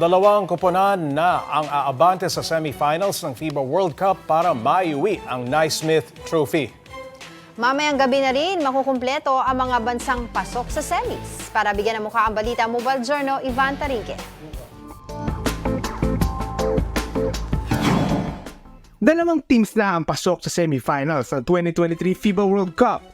Dalawang koponan na ang aabante sa semifinals ng FIBA World Cup para maiuwi ang Naismith Trophy. Mamayang gabi na rin, makukumpleto ang mga bansang pasok sa semis. Para bigyan ng mukha ang balita, Mobile Journal, Ivan Tarinque. Dalawang teams na ang pasok sa semifinals ng 2023 FIBA World Cup.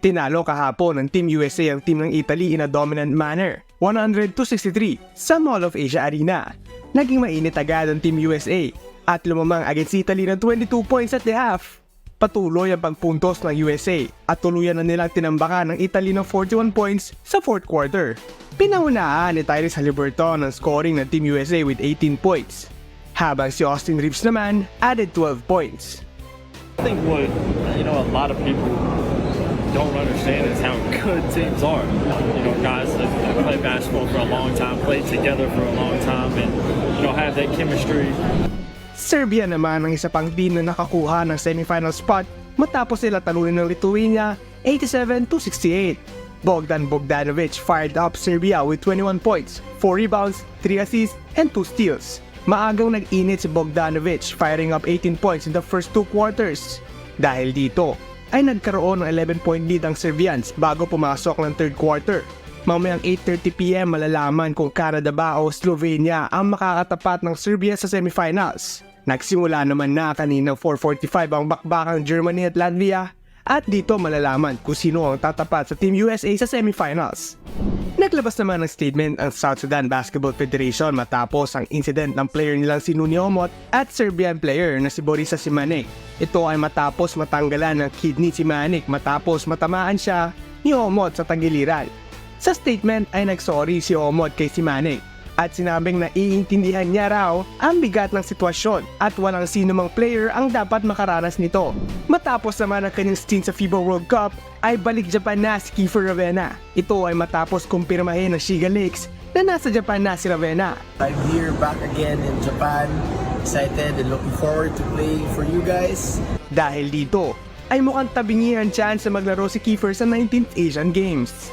Tinalo kahapon ng Team USA ang team ng Italy in a dominant manner, 100-63 sa Mall of Asia Arena. Naging mainit agad ang Team USA at lumamang against Italy ng 22 points at the half. Patuloy ang pagpuntos ng USA at tuluyan na nilang tinambakan ng Italy ng 41 points sa fourth quarter. Pinangunahan ni Tyrese Haliburton ang scoring ng Team USA with 18 points habang si Austin Reeves naman added 12 points. I think what you know a lot of people don't understand is how good teams are. You know, guys that, that play basketball for a long time, played together for a long time, and you know have that chemistry. Serbia naman ang isa pang team na nakakuha ng semifinal spot matapos sila talunin ng Lithuania 87-68. Bogdan Bogdanovic fired up Serbia with 21 points, 4 rebounds, 3 assists, and 2 steals. Maagang nag-init si Bogdanovic firing up 18 points in the first two quarters. Dahil dito, ay nagkaroon ng 11-point lead ang Serbians bago pumasok ng third quarter. Mamayang 8.30pm malalaman kung Canada ba o Slovenia ang makakatapat ng Serbia sa semifinals. Nagsimula naman na kaninang 4.45 ang bakbakang Germany at Latvia at dito malalaman kung sino ang tatapat sa Team USA sa semifinals. Naglabas naman ng statement ang South Sudan Basketball Federation matapos ang incident ng player nilang si Nuni Omot at Serbian player na si Borisa Simanek. Ito ay matapos matanggalan ng kidney si Manik matapos matamaan siya ni Omot sa tagiliran. Sa statement ay nagsorry si Omot kay Simanek at sinabing na iintindihan niya raw ang bigat ng sitwasyon at walang sino mang player ang dapat makaranas nito. Matapos naman ang kanyang stint sa FIBA World Cup ay balik Japan na si Kiefer Ravena. Ito ay matapos kumpirmahin ng Shiga Lakes na nasa Japan na si Ravena. I'm here back again in Japan. Excited and looking forward to playing for you guys. Dahil dito ay mukhang tabingi ang chance na maglaro si Kiefer sa 19th Asian Games.